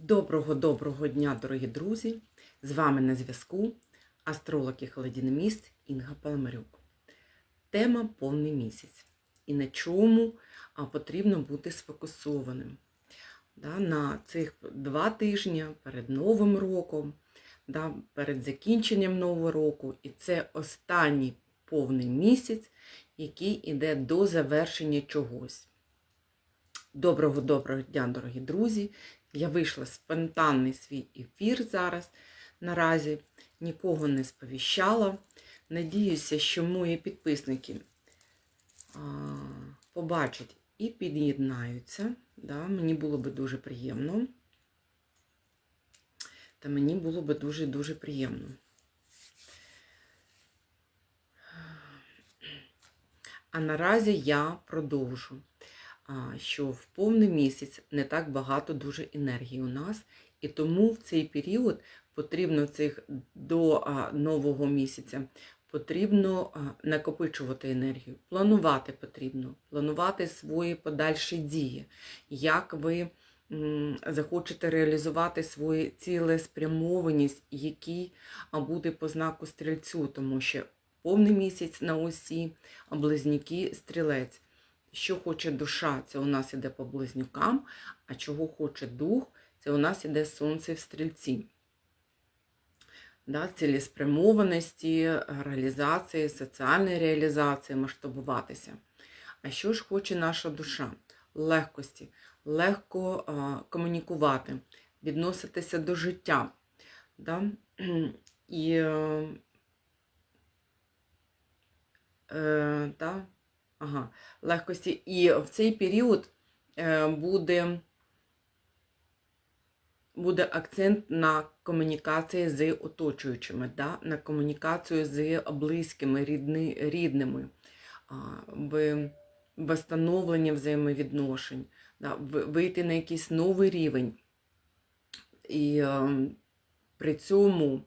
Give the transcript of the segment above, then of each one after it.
Доброго-доброго дня, дорогі друзі! З вами на зв'язку астролог і холодиноміст Інга Паламарюк. Тема повний місяць. І на чому потрібно бути сфокусованим. На цих два тижні перед Новим роком, перед закінченням Нового року. І це останній повний місяць, який іде до завершення чогось. Доброго доброго дня, дорогі друзі! Я вийшла в спонтанний свій ефір зараз наразі, нікого не сповіщала. Надіюся, що мої підписники побачать і під'єднаються. Да, Мені було би дуже приємно. Та мені було би дуже-дуже приємно. А наразі я продовжу що в повний місяць не так багато дуже енергії у нас, і тому в цей період потрібно цих до нового місяця потрібно накопичувати енергію, планувати потрібно, планувати свої подальші дії, як ви захочете реалізувати свою цілеспрямованість, який буде по знаку стрільцю, тому що повний місяць на осі, близнюки стрілець що хоче душа, це у нас іде по близнюкам, а чого хоче дух, це у нас іде сонце в стрільці. Да, цілеспрямованості, реалізації, соціальної реалізації, масштабуватися. А що ж хоче наша душа? Легкості, легко а, комунікувати, відноситися до життя. Да? І е, е, да, Ага, легкості. І в цей період е, буде буде акцент на комунікації з оточуючими, да? на комунікацію з близькими, рідни, рідними, в встановлення взаємовідношень, да? вийти на якийсь новий рівень. І е, при цьому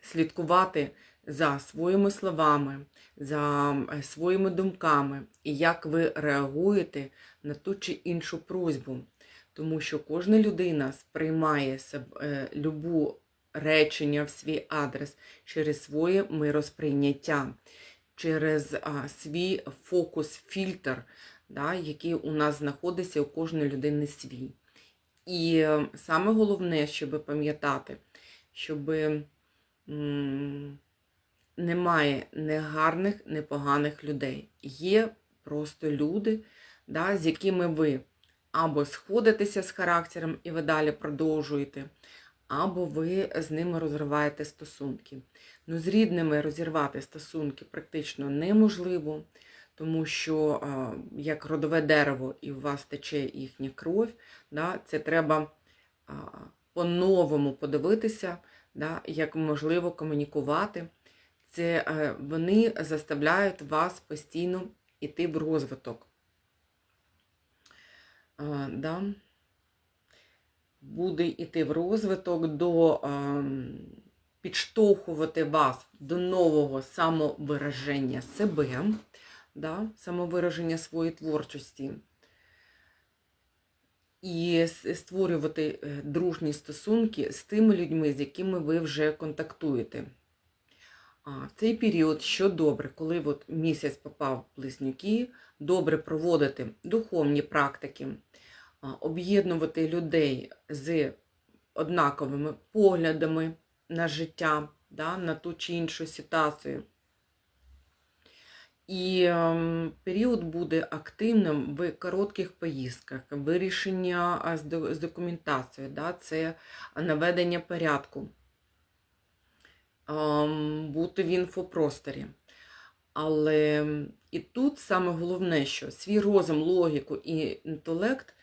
слідкувати за своїми словами, за е, своїми думками і як ви реагуєте на ту чи іншу просьбу. Тому що кожна людина сприймає себе, любу речення в свій адрес через своє миросприйняття, через свій фокус-фільтр, да, який у нас знаходиться у кожної людини свій. І е, саме головне, щоб пам'ятати, щоб немає не гарних, не поганих людей. Є просто люди, да, з якими ви або сходитеся з характером і ви далі продовжуєте, або ви з ними розриваєте стосунки. Ну, З рідними розірвати стосунки практично неможливо, тому що, як родове дерево, і у вас тече їхня кров, да, це треба по-новому подивитися, да, як можливо комунікувати вони заставляють вас постійно йти в розвиток. Да. Буде йти в розвиток до підштовхувати вас до нового самовираження себе, да, самовираження своєї творчості. І створювати е, дружні стосунки з тими людьми, з якими ви вже контактуєте. В цей період, що добре, коли от місяць попав близнюки, добре проводити духовні практики, об'єднувати людей з однаковими поглядами на життя, да, на ту чи іншу ситуацію. І ем, період буде активним в коротких поїздках, вирішення з документацією, да, це наведення порядку бути в інфопросторі. Але і тут саме головне, що свій розум, логіку і інтелект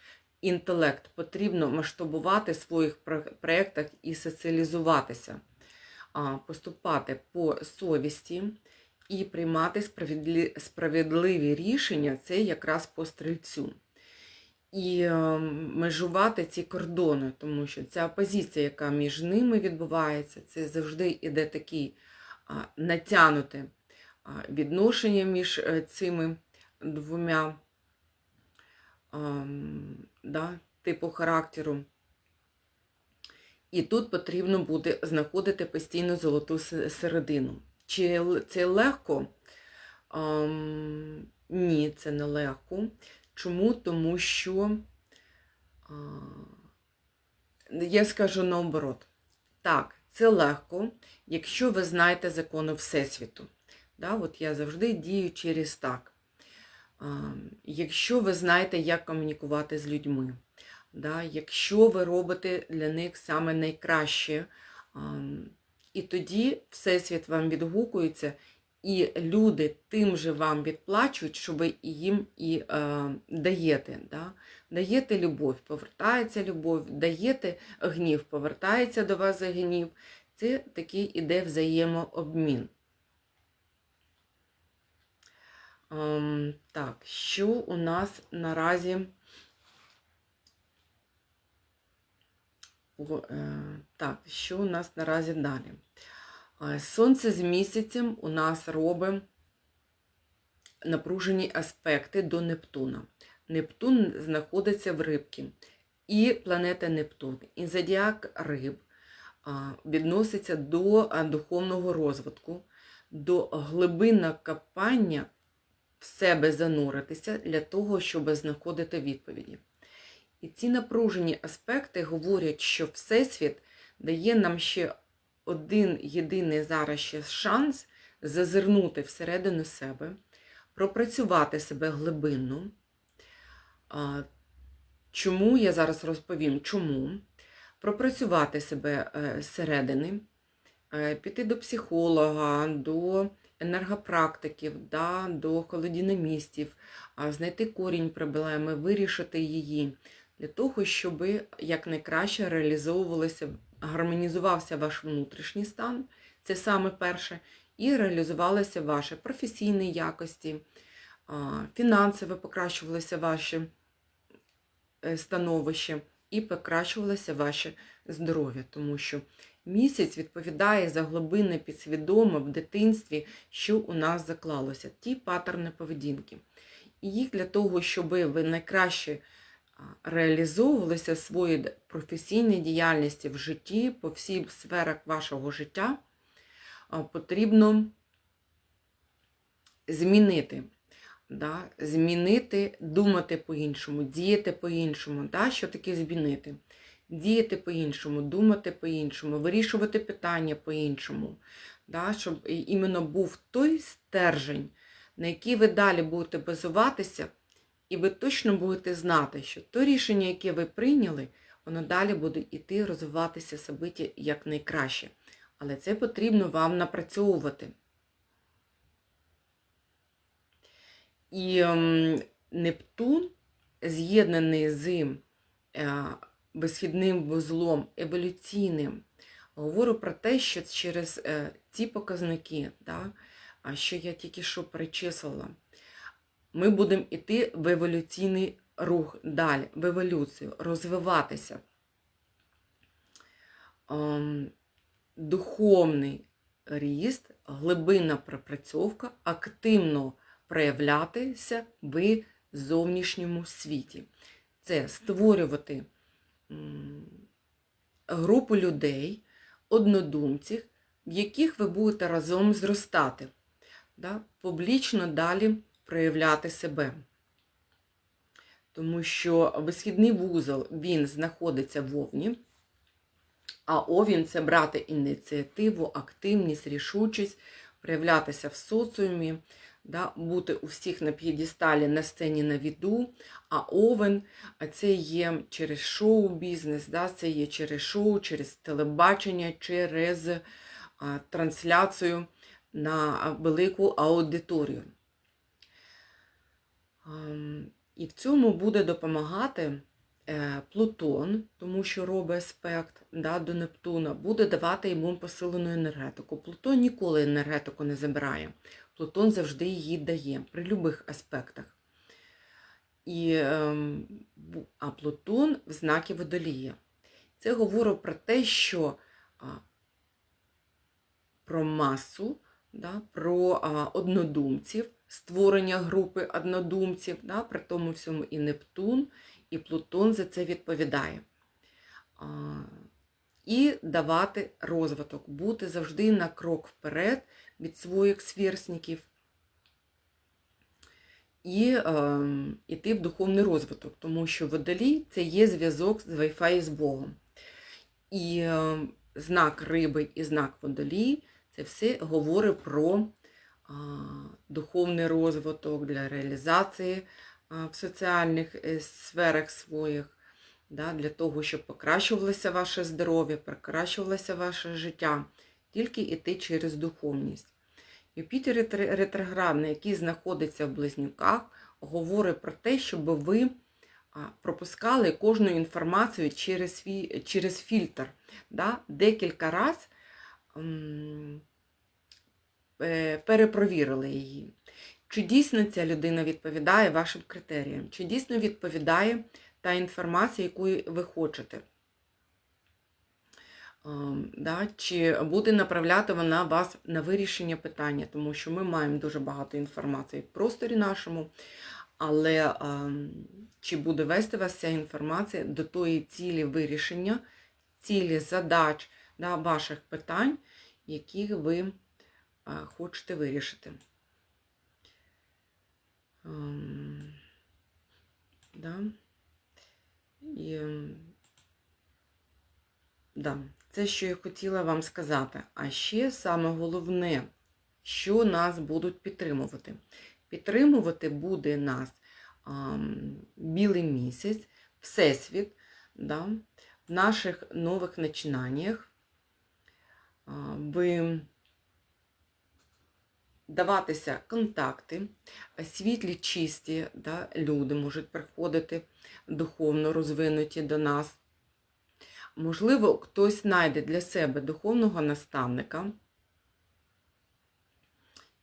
інтелект потрібно масштабувати в своїх проєктах і соціалізуватися, поступати по совісті і приймати справедливі рішення це якраз по стрільцю і ем, межувати ці кордони, тому що ця опозиція, яка між ними відбувається, це завжди іде такі натягнуте відношення між е, цими двома. Да, типу характеру. І тут потрібно буде знаходити постійно золоту середину. Чи це легко? Ам, ні, це не легко. Чому? Тому що я скажу наоборот. Так, це легко, якщо ви знаєте закони Всесвіту. Да, от я завжди дію через так. Якщо ви знаєте, як комунікувати з людьми, да, якщо ви робите для них саме найкраще, і тоді Всесвіт вам відгукується, і люди тим же вам відплачують, що ви їм і е, даєте. Да? Даєте любов, повертається любов, даєте гнів, повертається до вас гнів. Це такий іде взаємообмін. Ем, так, що у нас наразі? Е, так, що у нас наразі далі? Сонце з місяцем у нас робить напружені аспекти до Нептуна. Нептун знаходиться в рибці. І планета Нептун, і зодіак риб відноситься до духовного розвитку, до глибинного копання в себе зануритися для того, щоб знаходити відповіді. І ці напружені аспекти говорять, що Всесвіт дає нам ще один єдиний зараз ще шанс зазирнути всередину себе, пропрацювати себе глибинно. Чому я зараз розповім, чому? Пропрацювати себе е, зсередини, е, піти до психолога, до енергопрактиків, да, до холодіномістів, а, знайти корінь проблеми, вирішити її, для того, щоб якнайкраще реалізовувалося, гармонізувався ваш внутрішній стан, це саме перше, і реалізувалися ваші професійні якості, фінансово покращувалися ваші е, становище і покращувалося ваше здоров'я, тому що місяць відповідає за глибинне підсвідоме в дитинстві, що у нас заклалося, ті паттерни поведінки. І їх для того, щоб ви найкраще реалізовувалися в своїй професійній діяльності в житті, по всіх сферах вашого життя, потрібно змінити. Да? Змінити, думати по-іншому, діяти по-іншому. Да? Що таке змінити? Діяти по-іншому, думати по-іншому, вирішувати питання по-іншому. Да? Щоб іменно був той стержень, на який ви далі будете базуватися, і ви точно будете знати, що то рішення, яке ви прийняли, воно далі буде йти розвиватися собиття як найкраще. Але це потрібно вам напрацьовувати. І ем, Нептун, з'єднаний з е, висхідним вузлом еволюційним, говорю про те, що через е, ці показники, що я тільки що перечислила, ми будемо йти в еволюційний рух далі, в еволюцію, розвиватися. Ем, духовний ріст, глибинна пропрацьовка, активно проявлятися в зовнішньому світі. Це створювати групу людей, однодумців, в яких ви будете разом зростати, да? публічно далі проявляти себе. Тому що висхідний вузол він знаходиться в Овні, а Овін це брати ініціативу, активність, рішучість, проявлятися в соціумі, да, бути у всіх на п'єдесталі, на сцені на віду, а овен це є через шоу-бізнес, да, це є через шоу, через телебачення, через а, трансляцію на велику аудиторію. Ам, І в цьому буде допомагати е, Плутон, тому що робить аспект да, до Нептуна, буде давати йому посилену енергетику. Плутон ніколи енергетику не забирає. Плутон завжди її дає при будь-яких аспектах. І, ем, а Плутон в знакі водолія. Це говорить про те, що про масу, да, про однодумців, створення групи однодумців, да, при тому всьому і Нептун, і Плутон за це відповідає. А, І давати розвиток, бути завжди на крок вперед від своїх сверстників і е, йти в духовний розвиток, тому що водолій це є зв'язок з Wi-Fi з Богом. І е, знак риби і знак водолій це все говорить про а, духовний розвиток для реалізації в соціальних е, сферах своїх, да, для того, щоб покращувалося ваше здоров'я, покращувалося ваше життя, тільки йти через духовність. Юпітер ретроградний, який знаходиться в близнюках, говорить про те, щоб ви пропускали кожну інформацію через, через фільтр. Да? Декілька разів перепровірили її. Чи дійсно ця людина відповідає вашим критеріям? Чи дійсно відповідає та інформація, яку ви хочете? Ем, Да? Чи буде направляти вона вас на вирішення питання, тому що ми маємо дуже багато інформації в просторі нашому, але ем, чи буде вести вас ця інформація до тої цілі вирішення, цілі задач да, ваших питань, які ви е, хочете вирішити? Ем, да. І, да. Це, що я хотіла вам сказати. А ще саме головне, що нас будуть підтримувати. Підтримувати буде нас ем, білий місяць, Всесвіт, да, в наших нових починаннях. А, ви даватися контакти, світлі, чисті да, люди можуть приходити духовно розвинуті до нас. Можливо, хтось знайде для себе духовного наставника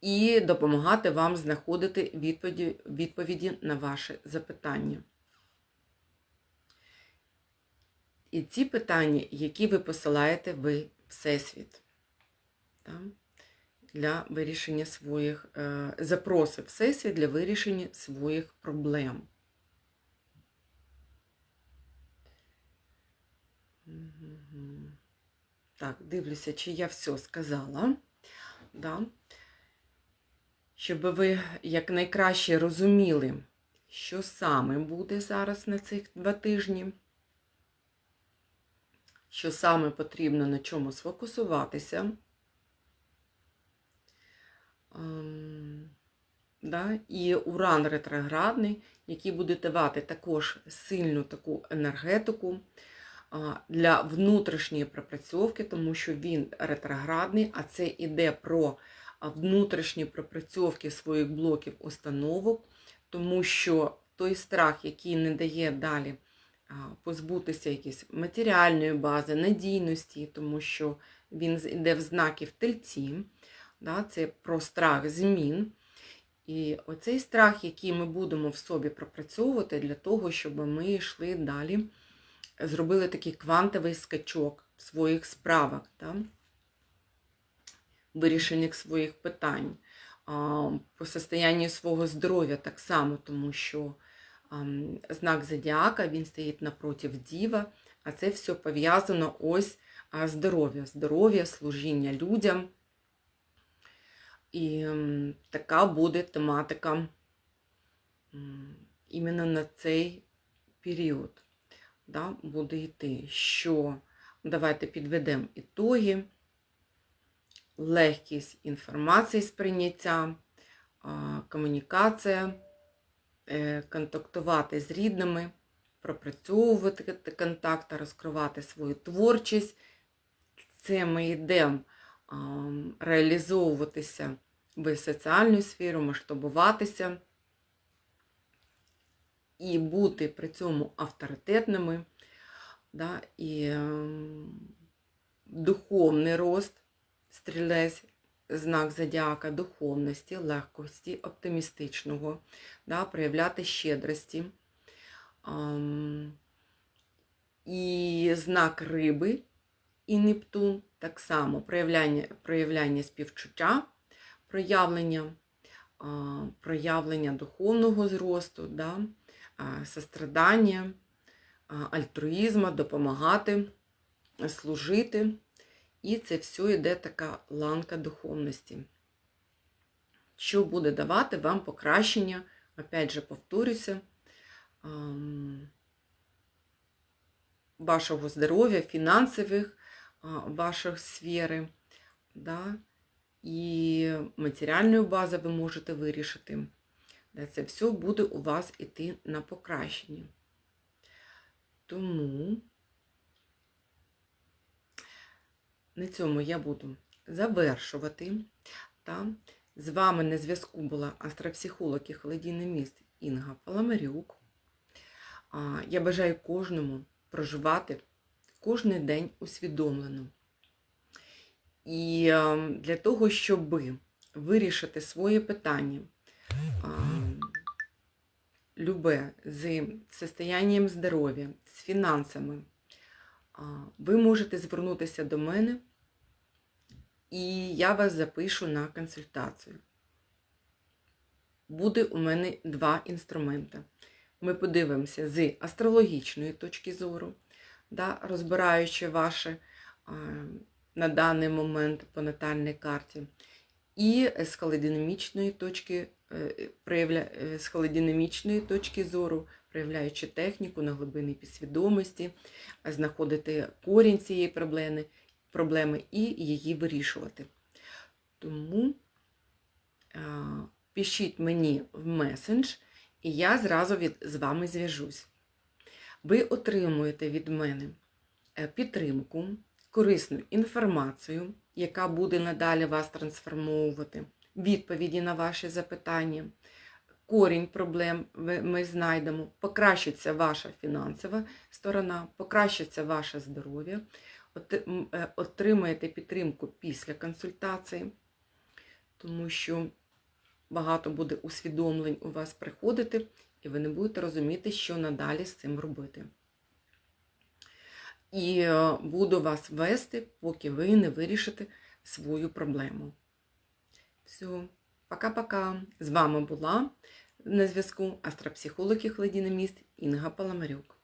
і допомагати вам знаходити відповіді, відповіді на ваші запитання. І ці питання, які ви посилаєте ви Всесвіт. Так? Для вирішення своїх е, запросив Всесвіт для вирішення своїх проблем. Так, дивлюся, чи я все сказала. Да. Щоб ви якнайкраще розуміли, що саме буде зараз на цих два тижні, що саме потрібно на чому сфокусуватися. Ем, да, і уран ретроградний, який буде давати також сильну таку енергетику для внутрішньої пропрацьовки, тому що він ретроградний, а це йде про внутрішні пропрацьовки своїх блоків установок, тому що той страх, який не дає далі позбутися якоїсь матеріальної бази, надійності, тому що він йде в знаків тельці. Да, Це про страх змін. І оцей страх, який ми будемо в собі пропрацьовувати для того, щоб ми йшли далі, зробили такий квантовий скачок в своїх справах, да? вирішеннях своїх питань, по состоянню свого здоров'я так само, тому що знак Зодіака, він стоїть напроти Діва, а це все пов'язано ось здоров'я, здоров'я, служіння людям. І така буде тематика іменно на цей період. Да, Буде йти, що давайте підведемо ітоги, легкість інформації сприйняття, комунікація, е, контактувати з рідними, пропрацьовувати контакти, розкривати свою творчість. Це ми йдемо реалізовуватися в соціальну сферу, масштабуватися і бути при цьому авторитетними, да, і е, духовний рост, стрілець, знак зодіака, духовності, легкості, оптимістичного, да, проявляти щедрості. І знак риби і Нептун так само проявляння проявляння співчуття, проявлення проявлення духовного зросту, да? сострадання, альтруїзму, допомагати, служити. І це все йде така ланка духовності, що буде давати вам покращення, опять же, повторюся, вашого здоров'я, фінансових а, ваших сфери, да, і матеріальної бази ви можете вирішити. Да, Це все буде у вас іти на покращення. Тому на цьому я буду завершувати. Та? З вами на зв'язку була астропсихолог і холодійний міст Інга Паламарюк. Я бажаю кожному проживати кожен день усвідомлено. І е, для того, щоб вирішити своє питання, любе з состоянням здоров'я, з фінансами, ви можете звернутися до мене, і я вас запишу на консультацію. Буде у мене два інструменти. Ми подивимося з астрологічної точки зору, да, розбираючи ваші на даний момент по натальній карті, і з холодинамічної точки, е, проявля... е, з холодинамічної точки зору, проявляючи техніку на глибині підсвідомості, знаходити корінь цієї проблеми, проблеми і її вирішувати. Тому а, пишіть мені в месендж, і я зразу від, з вами зв'яжусь. Ви отримуєте від мене е, підтримку, корисну інформацію, яка буде надалі вас трансформовувати, відповіді на ваші запитання, корінь проблем ми знайдемо, покращиться ваша фінансова сторона, покращиться ваше здоров'я, е, отримаєте підтримку після консультації, тому що багато буде усвідомлень у вас приходити, і ви не будете розуміти, що надалі з цим робити. І е, буду вас вести, поки ви не вирішите свою проблему. Все, пока-пока. З вами була на зв'язку астропсихолог і хладіноміст Інга Паламарюк.